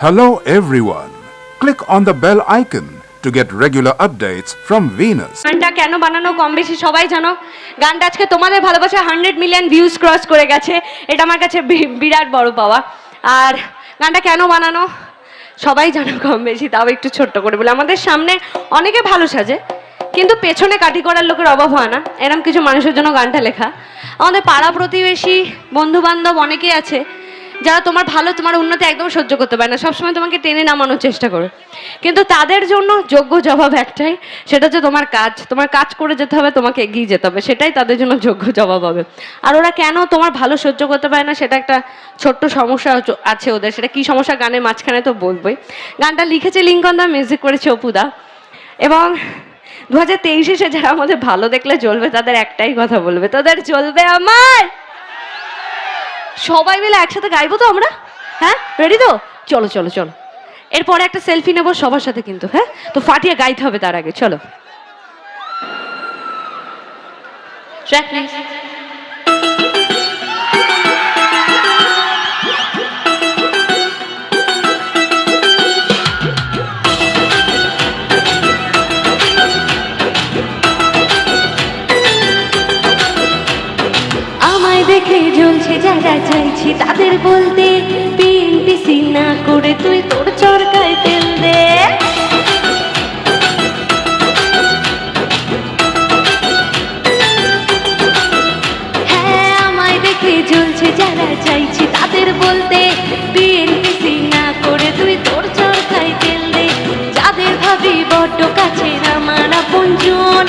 Hello, everyone. Click on the bell icon to get regular updates from Venus. গানটা কেন বানানো? কম বেশি সবাই জানো। গানটা আজকে তোমাদের ভালোবাসা হান্ড্রেড মিলিয়ন ভিউজ ক্রস করে গেছে। এটা আমার কাছে বিরাট বড় পাওয়া। আর গানটা কেন বানানো? সবাই জানো কম বেশি, তাও একটু ছোট্ট করে বলে। আমাদের সামনে অনেকে ভালো সাজে, কিন্তু পেছনে কাটি করার লোকের অভাব হয় না। এরম কিছু মানুষের জন্য গানটা লেখা। আমাদের পাড়া প্রতিবেশী বন্ধু বান্ধব অনেকেই আছে। যারা তোমার ভালো, তোমার উন্নতি একদম সহ্য করতে পারে না, সবসময় তোমাকে টেনে নামানোর চেষ্টা করে। কিন্তু তাদের জন্য যোগ্য জবাব একটাই, সেটা হচ্ছে তোমার কাজ। তোমার কাজ করে যেতে হবে, তোমাকে এগিয়ে যেতে হবে, সেটাই তাদের জন্য যোগ্য জবাব হবে। আর ওরা কেন তোমার ভালো সহ্য করতে পারে না, সেটা একটা ছোট্ট সমস্যা আছে ওদের। সেটা কি সমস্যা, গানের মাঝখানে তো বলবোই। গানটা লিখেছে লিঙ্কন দা মিউজিক করেছে অপুদা। এবং দু হাজার তেইশে সে যারা আমাদের ভালো দেখলে জ্বলবে, তাদের একটাই কথা বলবে, তোদের জ্বলবে আমার! সবাই মিলে একসাথে গাইবো তো আমরা? হ্যাঁ? রেডি তো? চলো চলো চলো। এরপরে একটা সেলফি নেব সবার সাথে কিন্তু হ্যাঁ? তো ফাটিয়ে গাইতে হবে তার আগে, চলো. দেখে জ্বলছে যারা চাইছি তাদের বলতে পিএনপিসি না করে তুই তোর চরকায় তেল দে। হ্যাঁ দেখে জ্বলছে যারা চাইছি, তাদের বলতে বিএনপিসি না করে তুই তোর চরকায় তেল দে। যাদের ভাবি বড্ড কাছে আমার আপনজন,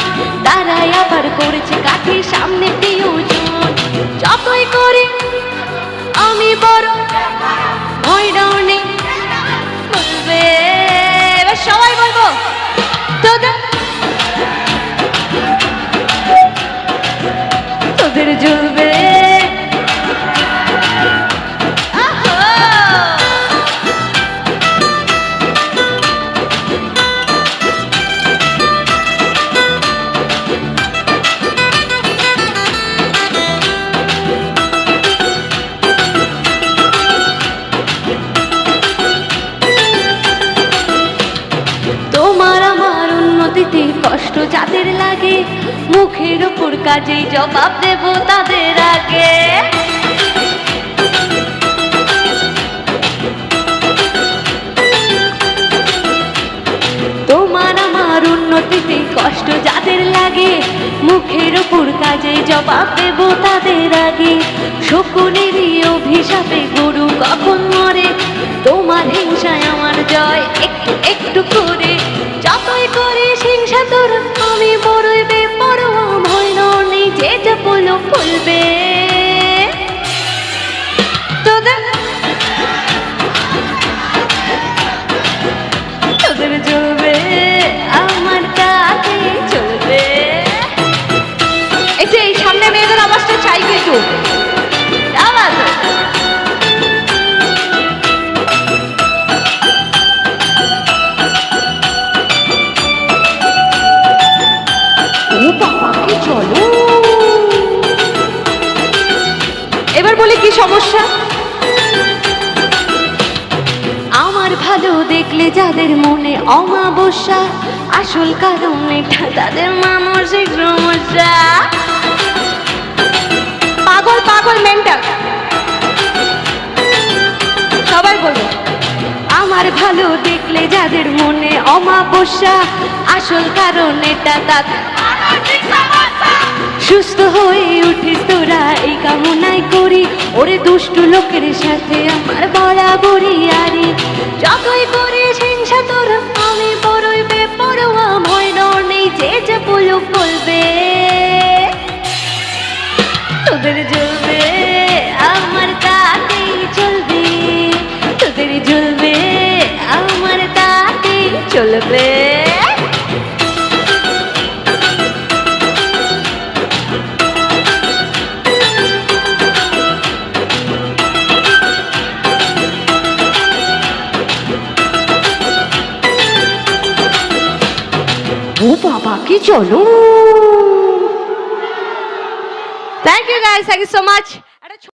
তারাই আবার করেছে মুখের উপর কাজেই জবাব দেব তাদের আগে। তোমার আমার উন্নতিতে কষ্ট যাদের লাগে, মুখের ওপর কাজে জবাব দেব তাদের আগে। শকুনেরই অভিশাপে গরু কখন মরে, তোমার হিংসায় আমার জয় একটু একটু করে। যতই করে হিংসা তোর কি সমস্যা? আমার ভালো দেখলে যাদের মনে অমাবস্যা, আসল কারণ এটা তাদের মানসিক সমস্যা। পাগল পাগল মেন্টাল। সবাই বলো, আমার ভালো দেখলে যাদের মনে অমাবস্যা, আসল কারণ এটা তাদের সুস্থ হয়ে উঠিস তোরা এই ওরে দুষ্টু লোকের সাথে আমার বরাবরই আরে। যতই করিস ও বাবা কি চলো thank you guys thank you so much